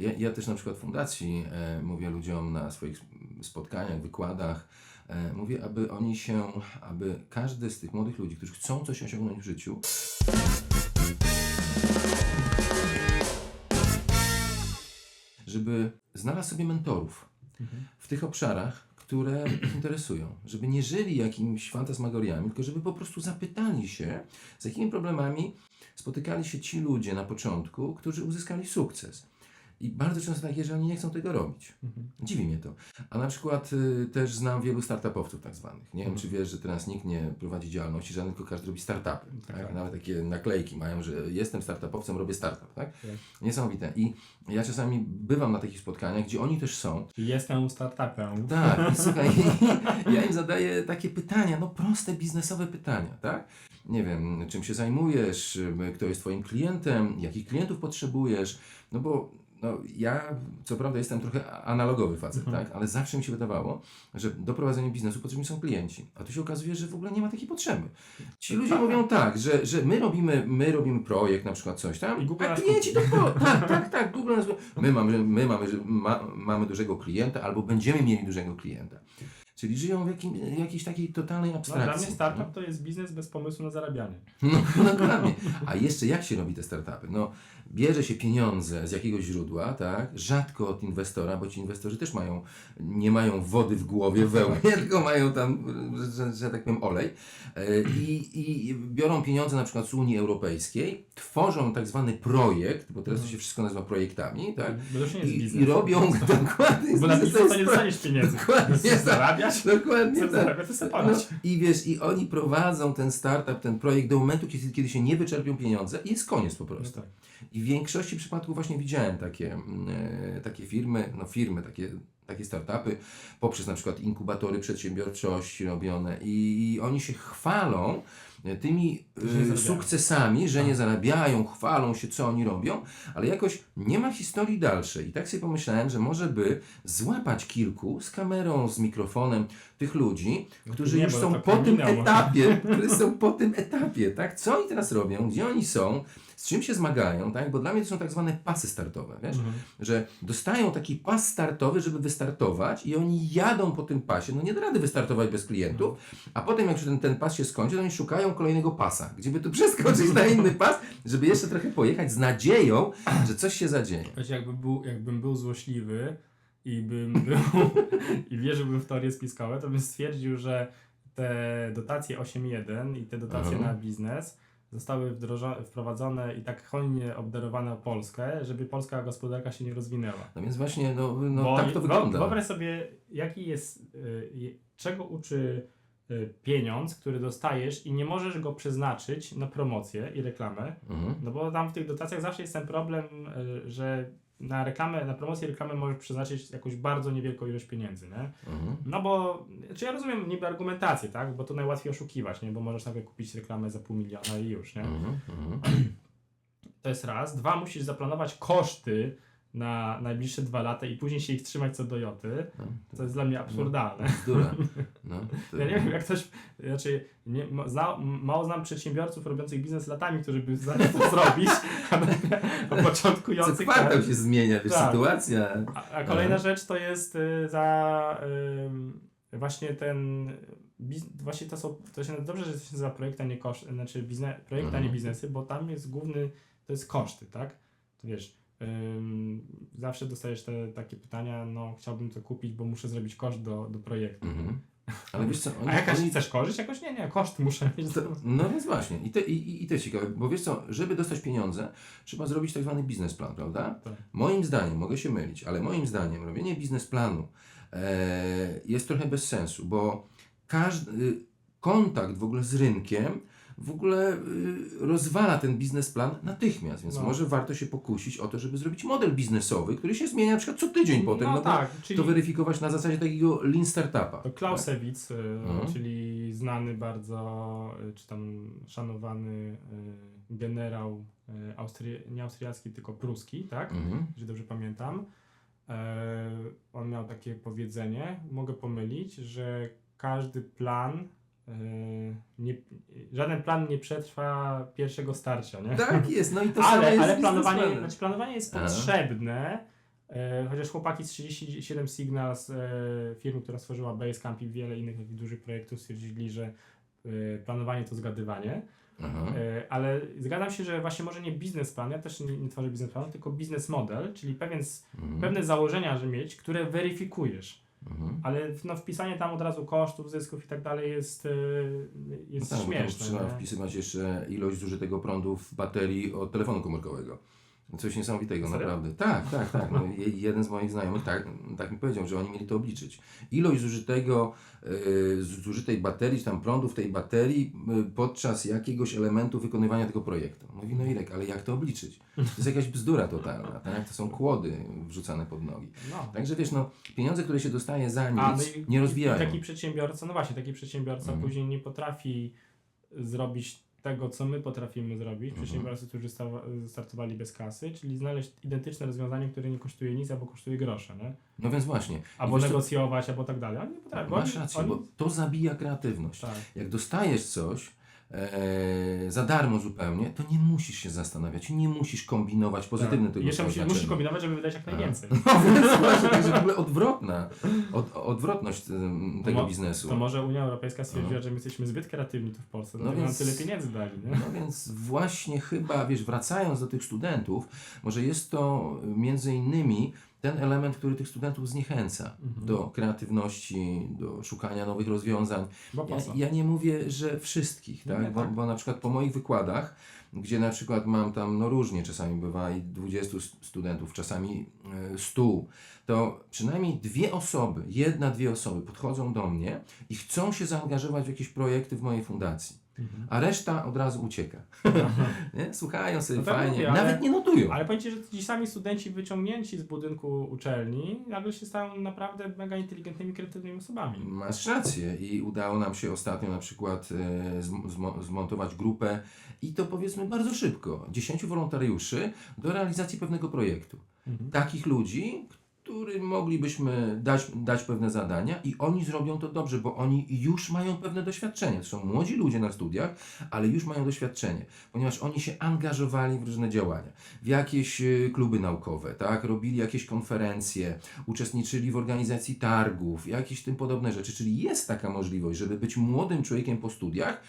Ja, ja też na przykład w fundacji e, mówię ludziom na swoich spotkaniach, wykładach, e, mówię, aby oni się, aby każdy z tych młodych ludzi, którzy chcą coś osiągnąć w życiu, żeby znalazł sobie mentorów w tych obszarach, które ich interesują. Żeby nie żyli jakimiś fantasmagoriami, tylko żeby po prostu zapytali się, z jakimi problemami spotykali się ci ludzie na początku, którzy uzyskali sukces. I bardzo często tak jest, że oni nie chcą tego robić. Dziwi mnie to. A na przykład y, też znam wielu startupowców tak zwanych. Nie wiem, czy wiesz, że teraz nikt nie prowadzi działalności żadnej, tylko każdy robi startupy. Tak? tak. Nawet takie naklejki mają, że jestem startupowcem, robię startup. Tak? Tak. Niesamowite. I ja czasami bywam na takich spotkaniach, gdzie oni też są. Jestem startupem. Tak, i słuchaj, ja im zadaję takie pytania, no proste biznesowe pytania, tak? Nie wiem, czym się zajmujesz, y, kto jest Twoim klientem, jakich klientów potrzebujesz, no bo no, ja co prawda jestem trochę analogowy facet, tak? Ale zawsze mi się wydawało, że do prowadzenia biznesu potrzebni są klienci. A tu się okazuje, że w ogóle nie ma takiej potrzeby. Ci ludzie Tak. mówią tak, że, że my, robimy, my robimy projekt, na przykład coś tam, I Google a klienci to po, tak, tak, tak, Google nas, my mamy, my mamy, ma, mamy dużego klienta albo będziemy mieli dużego klienta. Czyli żyją w jakim, jakiejś takiej totalnej No, abstrakcji. dla mnie startup to jest biznes bez pomysłu na zarabianie. No, no dokładnie. A jeszcze jak się robi te startupy? No, bierze się pieniądze z jakiegoś źródła, tak? Rzadko od inwestora, bo ci inwestorzy też mają, nie mają wody w głowie, wełnie, tylko mają tam, że, że tak powiem, olej. E, I, I biorą pieniądze na przykład z Unii Europejskiej, tworzą tak zwany projekt, bo teraz to się wszystko nazywa projektami, tak? Bo to nie jest I, biznes. i robią dokładnie. Bo na biznes to nie dostaniesz pieniędzy. Dokładnie Chcesz zarabiać? Dokładnie tak. No. I wiesz, i oni prowadzą ten startup, ten projekt do momentu, kiedy, kiedy się nie wyczerpią pieniądze i jest koniec po No prostu. tak. I w większości przypadków właśnie widziałem takie, mm, e, takie firmy, no firmy, takie, takie startupy, poprzez na przykład inkubatory przedsiębiorczości robione i, i oni się chwalą tymi Że zarabiają. sukcesami, że Tak. nie zarabiają, chwalą się, co oni robią, ale jakoś nie ma historii dalszej. I tak sobie pomyślałem, że może by złapać kilku z kamerą, z mikrofonem tych ludzi, którzy nie, już są to po tym etapie, którzy są po tym etapie, tak? Co oni teraz robią, gdzie oni są, z czym się zmagają, tak? Bo dla mnie to są tak zwane pasy startowe, wiesz? Mhm. Że dostają taki pas startowy, żeby wystartować i oni jadą po tym pasie, no nie da rady wystartować bez klientów, a potem jak już ten, ten pas się skończy, to oni szukają kolejnego pasa, gdzie by tu przeskoczyć na inny pas, żeby jeszcze trochę pojechać z nadzieją, że coś się zadzieje. Wiecie, jakby był, jakbym był złośliwy i bym był i wierzyłbym w teorie spiskowe, to bym stwierdził, że te dotacje 8.1 i te dotacje Aha. na biznes zostały wprowadzone i tak hojnie obdarowane o Polskę, żeby polska gospodarka się nie rozwinęła. No więc właśnie, no, no Bo tak to wygląda. Wyobraź sobie, jaki jest, y, czego uczy y, pieniądz, który dostajesz i nie możesz go przeznaczyć na promocję i reklamę, Mhm. no bo tam w tych dotacjach zawsze jest ten problem, y, że na reklamę, na promocję i reklamę możesz przeznaczyć jakąś bardzo niewielką ilość pieniędzy, nie? Mhm. No bo, czy ja rozumiem niby argumentację, tak? Bo to najłatwiej oszukiwać, nie? Bo możesz nagle kupić reklamę za pół miliona i już, nie? Mhm. Mhm. To jest raz. Dwa, musisz zaplanować koszty na najbliższe dwa lata i później się ich trzymać co do joty, No, co jest dla mnie absurdalne. Bzdura. No, to, Ja nie wiem, jak ktoś, znaczy, nie, zna, mało znam przedsiębiorców robiących biznes latami, którzy by zaczęli to zrobić, a, a co początkujących... kwartał się zmienia, wiesz, Tak. sytuacja. A, a kolejna Aha. rzecz to jest y, za y, właśnie ten biz, właśnie to są, to się dobrze, że to się nazywa projekt, a nie koszt, znaczy bizne, projekt, a nie Mhm. biznesy, bo tam jest główny, to jest koszty, tak? To wiesz, zawsze dostajesz te takie pytania, no chciałbym to kupić, bo muszę zrobić koszt do, do projektu. Mhm. Ale wiesz co, oni, A jakaś oni, chcesz korzyść? Jakoś nie, nie, koszt muszę mieć. to, no więc właśnie, i to, i, i- i to jest ciekawe, bo wiesz co, żeby dostać pieniądze, trzeba zrobić tak zwany biznesplan, prawda? Tak. Moim zdaniem, mogę się mylić, ale moim zdaniem robienie biznesplanu e, jest trochę bez sensu, bo każdy kontakt w ogóle z rynkiem w ogóle y, rozwala ten biznesplan natychmiast, więc No. może warto się pokusić o to, żeby zrobić model biznesowy, który się zmienia na przykład co tydzień potem, no, no, tak, czyli to weryfikować na zasadzie takiego lean startupa. To Clausewitz, y, Mhm. czyli znany bardzo, y, czy tam szanowany generał Austri- nie austriacki, tylko pruski, tak? Mhm. Jeżeli dobrze pamiętam. E, on miał takie powiedzenie, mogę pomylić, że każdy plan, nie, żaden plan nie przetrwa pierwszego starcia, nie? Tak jest, no i to samo ale, jest ale z planowanie, znaczy planowanie jest Aha. potrzebne, E, chociaż chłopaki z 37 Signals, e, firmy, która stworzyła Basecamp i wiele innych takich dużych projektów stwierdzili, że e, planowanie to zgadywanie. E, Ale zgadzam się, że właśnie może nie biznesplan, ja też nie, nie tworzę biznesplanu, tylko biznes model, czyli pewien, Mhm. pewne założenia, że mieć, które weryfikujesz. Mhm. Ale no, wpisanie tam od razu kosztów, zysków i tak dalej jest, e, jest No tak, śmieszne. trzeba wpisywać jeszcze ilość zużytego prądu w baterii od telefonu komórkowego. Coś niesamowitego, Serio? naprawdę. Tak, tak, tak. No, je- jeden z moich znajomych tak, tak mi powiedział, że oni mieli to obliczyć. Ilość zużytego, yy, zużytej baterii, czy tam prądu w tej baterii yy, podczas jakiegoś elementu wykonywania tego projektu. Mówi, no Irek, ale jak to obliczyć? To jest jakaś bzdura totalna, tak? To są kłody wrzucane pod nogi. No. Także wiesz, no, pieniądze, które się dostaje za nic, A, no i- nie rozwijają. Taki przedsiębiorca, no właśnie, taki przedsiębiorca Mhm. później nie potrafi zrobić tego, co my potrafimy zrobić. Mhm. Przedsiębiorcy, którzy sta- startowali bez kasy, czyli znaleźć identyczne rozwiązanie, które nie kosztuje nic albo kosztuje grosze, nie? No więc właśnie. Albo negocjować, albo tak dalej. Oni nie potrafią. Masz oni, rację, oni, bo to zabija kreatywność. tak. Jak dostajesz coś za darmo zupełnie, to nie musisz się zastanawiać, nie musisz kombinować pozytywne tak. tego Jeszcze musisz, musisz kombinować, żeby wydać jak najwięcej. No więc właśnie, także w ogóle odwrotna, od, odwrotność em, tego mo- biznesu. To może Unia Europejska stwierdziła, No. że my jesteśmy zbyt kreatywni tu w Polsce, No więc- nam tyle pieniędzy dali, nie? No więc właśnie chyba, wiesz, wracając do tych studentów, może jest to między innymi ten element, który tych studentów zniechęca Mhm. do kreatywności, do szukania nowych rozwiązań. Ja, ja nie mówię, że wszystkich, No tak? nie, Bo, tak. bo na przykład po moich wykładach, gdzie na przykład mam tam, no różnie czasami bywa i 20 s- studentów, czasami e, 100, to przynajmniej dwie osoby, jedna, dwie osoby podchodzą do mnie i chcą się zaangażować w jakieś projekty w mojej fundacji. Mhm. A reszta od razu ucieka. nie? Słuchają sobie No tak fajnie, mówię, ale- nawet nie notują. Ale Ci, że ci sami studenci wyciągnięci z budynku uczelni nagle się stają naprawdę mega inteligentnymi, kreatywnymi osobami. Masz rację i udało nam się ostatnio na przykład e, zm- zmo- zmontować grupę i to powiedzmy bardzo szybko, 10 wolontariuszy do realizacji pewnego projektu. Mhm. Takich ludzi, którym moglibyśmy dać, dać pewne zadania i oni zrobią to dobrze, bo oni już mają pewne doświadczenie. To są młodzi ludzie na studiach, ale już mają doświadczenie, ponieważ oni się angażowali w różne działania, w jakieś e, kluby naukowe, tak? robili jakieś konferencje, uczestniczyli w organizacji targów, jakieś tym podobne rzeczy. Czyli jest taka możliwość, żeby być młodym człowiekiem po studiach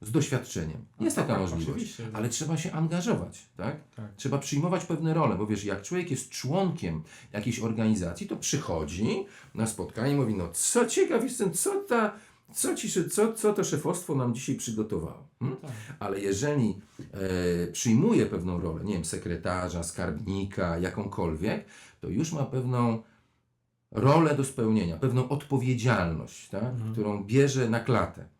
z doświadczeniem. Jest No taka tak, możliwość, ale trzeba się angażować, tak? Tak. Trzeba przyjmować pewne role, bo wiesz, jak człowiek jest członkiem jakiejś organizacji, to przychodzi na spotkanie i mówi, no co ciekaw jestem, co ta, co, ci, co, co to szefostwo nam dzisiaj przygotowało. Hmm? Tak. Ale jeżeli e, przyjmuje pewną rolę, nie wiem, sekretarza, skarbnika, jakąkolwiek, to już ma pewną rolę do spełnienia, pewną odpowiedzialność, tak? Mhm. którą bierze na klatę.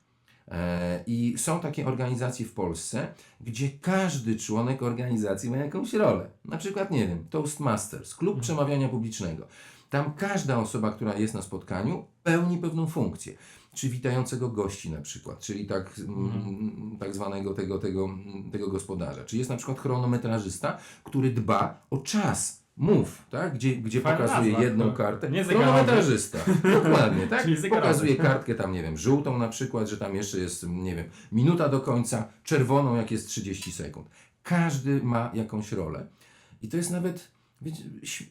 E, I są takie organizacje w Polsce, gdzie każdy członek organizacji ma jakąś rolę. Na przykład, nie wiem, Toastmasters, klub Mhm. przemawiania publicznego. Tam każda osoba, która jest na spotkaniu, pełni pewną funkcję. Czy witającego gości na przykład, czyli tak, mm, tak zwanego tego, tego, tego gospodarza. Czy jest na przykład chronometrażysta, który dba o czas. Mów, tak? Gdzie, gdzie Fajna pokazuje nazwa. jedną To kartę. nie zegarowy. Chronometrażysta. Dokładnie, tak? Czyli zegarowy. Pokazuje kartkę tam, nie wiem, żółtą na przykład, że tam jeszcze jest, nie wiem, minuta do końca, czerwoną, jak jest 30 sekund. Każdy ma jakąś rolę. I to jest nawet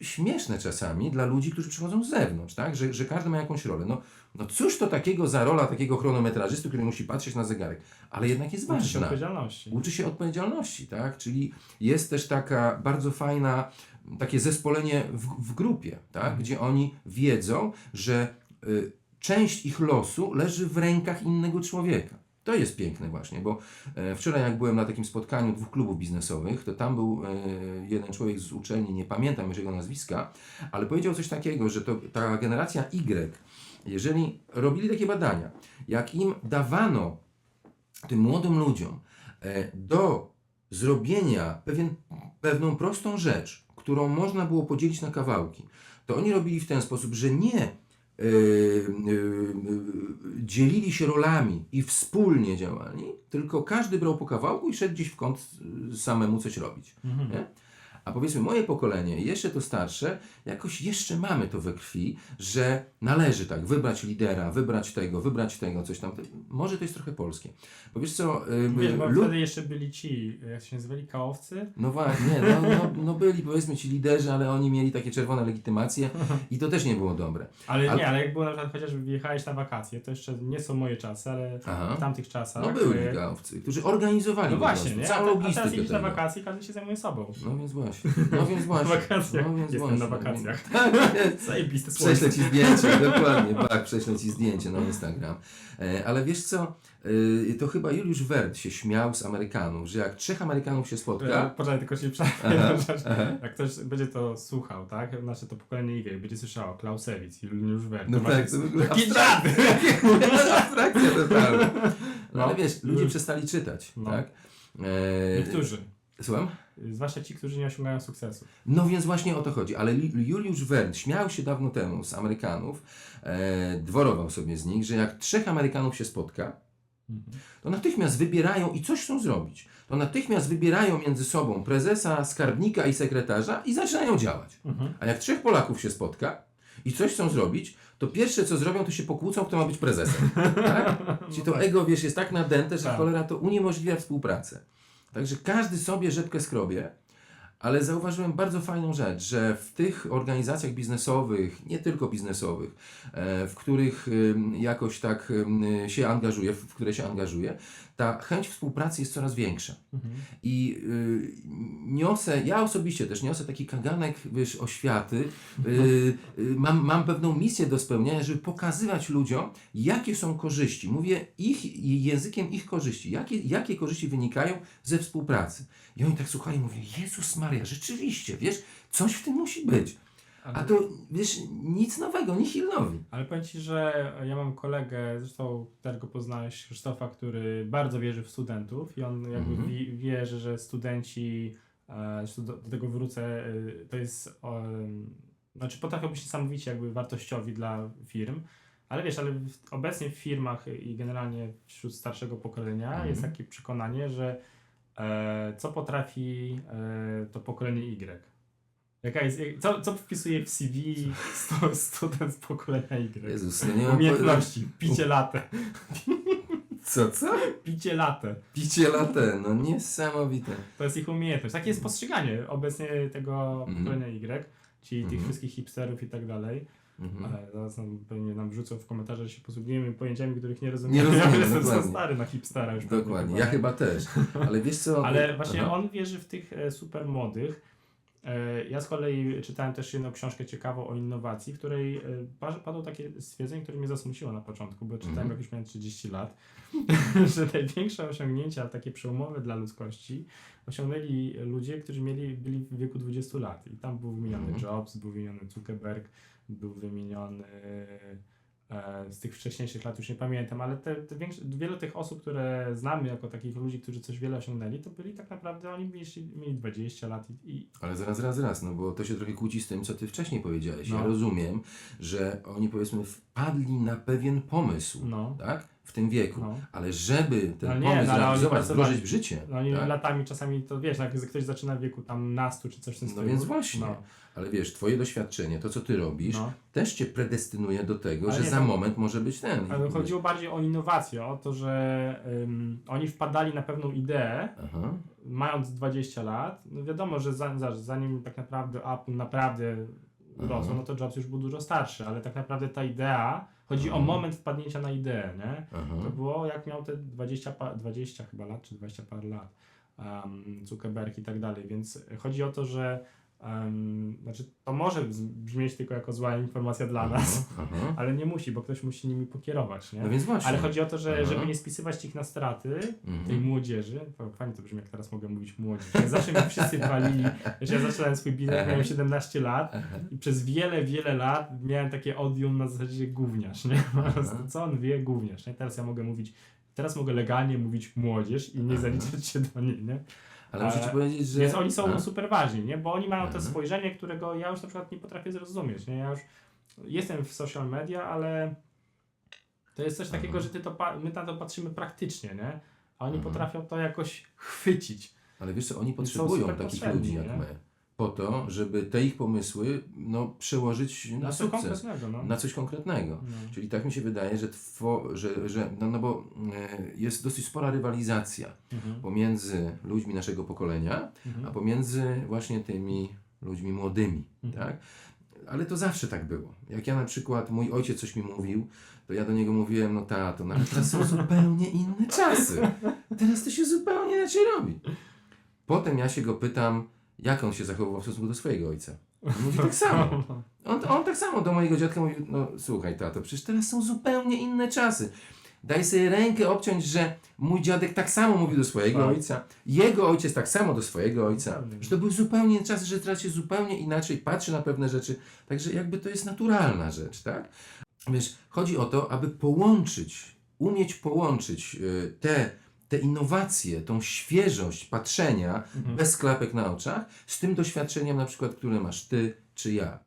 śmieszne czasami dla ludzi, którzy przychodzą z zewnątrz, tak? Że, że każdy ma jakąś rolę. No, no cóż to takiego za rola takiego chronometrażysty, który musi patrzeć na zegarek, ale jednak jest Uczy się ważna odpowiedzialności. uczy się odpowiedzialności, tak? Czyli jest też taka bardzo fajna, takie zespolenie w, w grupie, tak? Gdzie oni wiedzą, że y, część ich losu leży w rękach innego człowieka. To jest piękne właśnie, bo e, wczoraj jak byłem na takim spotkaniu dwóch klubów biznesowych, to tam był e, jeden człowiek z uczelni, nie pamiętam już jego nazwiska, ale powiedział coś takiego, że to, ta generacja Y, jeżeli robili takie badania, jak im dawano tym młodym ludziom e, do zrobienia pewien, pewną prostą rzecz, którą można było podzielić na kawałki, to oni robili w ten sposób, że nie dzielili się rolami i wspólnie działali, tylko każdy brał po kawałku i szedł gdzieś w kąt samemu coś robić. Mhm. A powiedzmy moje pokolenie, jeszcze to starsze, jakoś jeszcze mamy to we krwi, że należy tak wybrać lidera, wybrać tego, wybrać tego, coś tam. Może to jest trochę polskie. Bo wiesz co, y, Wiesz, bo wtedy jeszcze byli ci, jak się nazywali, kaowcy? no właśnie, nie, no, no, no byli powiedzmy ci liderzy, ale oni mieli takie czerwone legitymacje i to też nie było dobre. Ale, Ale- nie, ale jak było na przykład chociażby wyjechałeś na wakacje, to jeszcze nie są moje czasy, ale Aha. w tamtych czasach. No byli e, gałowcy, którzy organizowali No właśnie, nie? całą A, te- a teraz na wakacje i każdy się zajmuje sobą. No więc właśnie, no więc właśnie. Na wakacjach. No więc Jestem właśnie. na wakacjach. Tak jest. Zajebiste słońce. Prześlę ci zdjęcie, dokładnie, tak, prześlę ci zdjęcie na Instagram. E, ale wiesz co, e, to chyba Juliusz Wert się śmiał z Amerykanów, że jak trzech Amerykanów się E, spotka, Poczekaj, tylko się przerwę. Jak ktoś będzie to słuchał, tak? Znaczy to pokolenie Y będzie słyszało Klausewicz Juliusz Wert. no To tak, to Takie abstrakcja, abstrakcja totalna. No, No. ale wiesz, ludzie przestali czytać, No. tak? E, Niektórzy. Słucham? Zwłaszcza ci, którzy nie osiągają sukcesu. No więc właśnie o to chodzi. Ale Li- Juliusz Verne śmiał się dawno temu z Amerykanów, e, dworował sobie z nich, że jak trzech Amerykanów się spotka, to natychmiast wybierają i coś chcą zrobić. To natychmiast wybierają między sobą prezesa, skarbnika i sekretarza i zaczynają działać. Mhm. A jak trzech Polaków się spotka i coś chcą zrobić, to pierwsze co zrobią, to się pokłócą, kto ma być prezesem. Tak? Czyli to ego, wiesz, jest tak nadęte, że Tak. cholera to uniemożliwia współpracę. Także każdy sobie rzepkę skrobie, ale zauważyłem bardzo fajną rzecz, że w tych organizacjach biznesowych, nie tylko biznesowych, e, w których jakoś tak się angażuję, w które się angażuję, ta chęć współpracy jest coraz większa. Mhm. I y, niosę, ja osobiście też niosę taki kaganek wiesz, oświaty. Y, y, mam, mam pewną misję do spełnienia, żeby pokazywać ludziom, jakie są korzyści. Mówię ich językiem ich korzyści. Jakie, jakie korzyści wynikają ze współpracy. I oni tak słuchają i mówią, Jezus Maria, rzeczywiście, wiesz, coś w tym musi być. A to, wiesz, nic nowego, nihil nowi. Ale powiem Ci, że ja mam kolegę, zresztą też go poznałeś, Krzysztofa, który bardzo wierzy w studentów i on jakby Mhm. wi- wierzy, że studenci, e, zresztą do, do tego wrócę, e, to jest, em, znaczy potrafią być niesamowicie jakby wartościowi dla firm, ale wiesz, ale w, obecnie w firmach i generalnie wśród starszego pokolenia Mhm. jest takie przekonanie, że e, co potrafi e, to pokolenie Y. Jaka jest, co, co wpisuje w CV stu, student z pokolenia Y? Jezus, no nie mam Umiejętności, picie latę, Co, co? picie latę. Picie latte, no niesamowite. To jest ich umiejętność. Takie jest postrzeganie obecnie tego Mhm. pokolenia Y, czyli tych Mhm. wszystkich hipsterów i tak dalej. Mhm. Ale zaraz nam, pewnie nam wrzucą w komentarze, że się posługujemy pojęciami, których nie rozumiemy. Nie rozumiemy, ja jestem za stary na hipstera już. Dokładnie, ja nie? chyba też. Ale wiesz co? Ale właśnie Aha. on wierzy w tych e, super młodych. E, Ja z kolei czytałem też jedną książkę ciekawą o innowacji, w której e, pa- padło takie stwierdzenie, które mnie zasmuciło na początku, bo czytałem Mhm. jak już miałem 30 lat, że największe osiągnięcia, takie przełomowe dla ludzkości, osiągnęli ludzie, którzy mieli, byli w wieku 20 lat. I tam był wymieniony Mhm. Jobs, był wymieniony Zuckerberg, był wymieniony z tych wcześniejszych lat już nie pamiętam, ale te, te większe, wiele tych osób, które znamy jako takich ludzi, którzy coś wiele osiągnęli, to byli tak naprawdę, oni mieli, mieli 20 lat i, i Ale zaraz, zaraz, zaraz, no bo to się trochę kłóci z tym, co ty wcześniej powiedziałeś. Ja No. rozumiem, że oni powiedzmy wpadli na pewien pomysł, no, tak? W tym wieku. no. Ale żeby ten No nie, pomysł no realizować, wdrożyć w życie. No oni tak? latami czasami to wiesz, jak ktoś zaczyna w wieku tam nastu czy coś w tym No stylu. więc właśnie. No, Ale wiesz, twoje doświadczenie, to co ty robisz, no. też cię predestynuje do tego, Ale że nie, za to- moment może być ten. Ale chodziło bardziej o innowację, o to, że ym, oni wpadali na pewną ideę, Aha. mając 20 lat, no wiadomo, że za, za, zanim tak naprawdę Apple naprawdę urosło, no to Jobs już był dużo starszy, ale tak naprawdę ta idea, chodzi o Mhm. moment wpadnięcia na ideę, nie? Aha. To było jak miał te 20, pa- 20 chyba lat, czy 20 parę lat, um, Zuckerberg i tak dalej, więc chodzi o to, że um, znaczy to może brzmieć tylko jako zła informacja dla nas, Aha. Aha. ale nie musi, bo ktoś musi nimi pokierować, nie? No więc właśnie. Ale chodzi o to, że Aha. żeby nie spisywać ich na straty, Mhm. tej młodzieży, fajnie to brzmi, jak teraz mogę mówić młodzież. Ja zawsze mi wszyscy walili, że ja zaczynałem swój biznes, miałem 17 lat i przez wiele, wiele lat miałem takie odium na zasadzie gówniarz, nie? Co on wie? Gówniarz, nie? Teraz ja mogę mówić, teraz mogę legalnie mówić młodzież i nie zaliczać się do niej, nie? Ale muszę ci powiedzieć, że... Więc oni są A? super ważni, nie? Bo oni mają to Mhm. spojrzenie, którego ja już na przykład nie potrafię zrozumieć, nie? Ja już jestem w social media, ale to jest coś takiego, Mhm. że ty to my na to patrzymy praktycznie, nie? A oni Mhm. potrafią to jakoś chwycić. Ale wiesz co, oni potrzebują takich ludzi jak my. Po to, żeby te ich pomysły no, przełożyć na, Na coś sukces, konkretnego, no. na coś konkretnego. no. Czyli tak mi się wydaje, że, two, że, że no, no bo e, jest dosyć spora rywalizacja Mhm. pomiędzy ludźmi naszego pokolenia, Mhm. a pomiędzy właśnie tymi ludźmi młodymi, Mhm. tak? Ale to zawsze tak było. Jak ja na przykład, mój ojciec coś mi mówił, to ja do niego mówiłem, no tato, no ale teraz są zupełnie inne czasy. Teraz to się zupełnie inaczej robi. Potem ja się go pytam, jak on się zachowywał w stosunku do swojego ojca. On mówi tak samo. On, on tak samo do mojego dziadka mówił, no słuchaj tato, przecież teraz są zupełnie inne czasy. Daj sobie rękę obciąć, że mój dziadek tak samo mówił do swojego Tak. ojca, jego ojciec tak samo do swojego ojca. Że to były zupełnie czasy, że teraz się zupełnie inaczej patrzy na pewne rzeczy. Także jakby to jest naturalna rzecz, tak? Wiesz, chodzi o to, aby połączyć, umieć połączyć y, te, te innowacje, tą świeżość patrzenia Mhm. bez klapek na oczach, z tym doświadczeniem na przykład, które masz ty czy ja.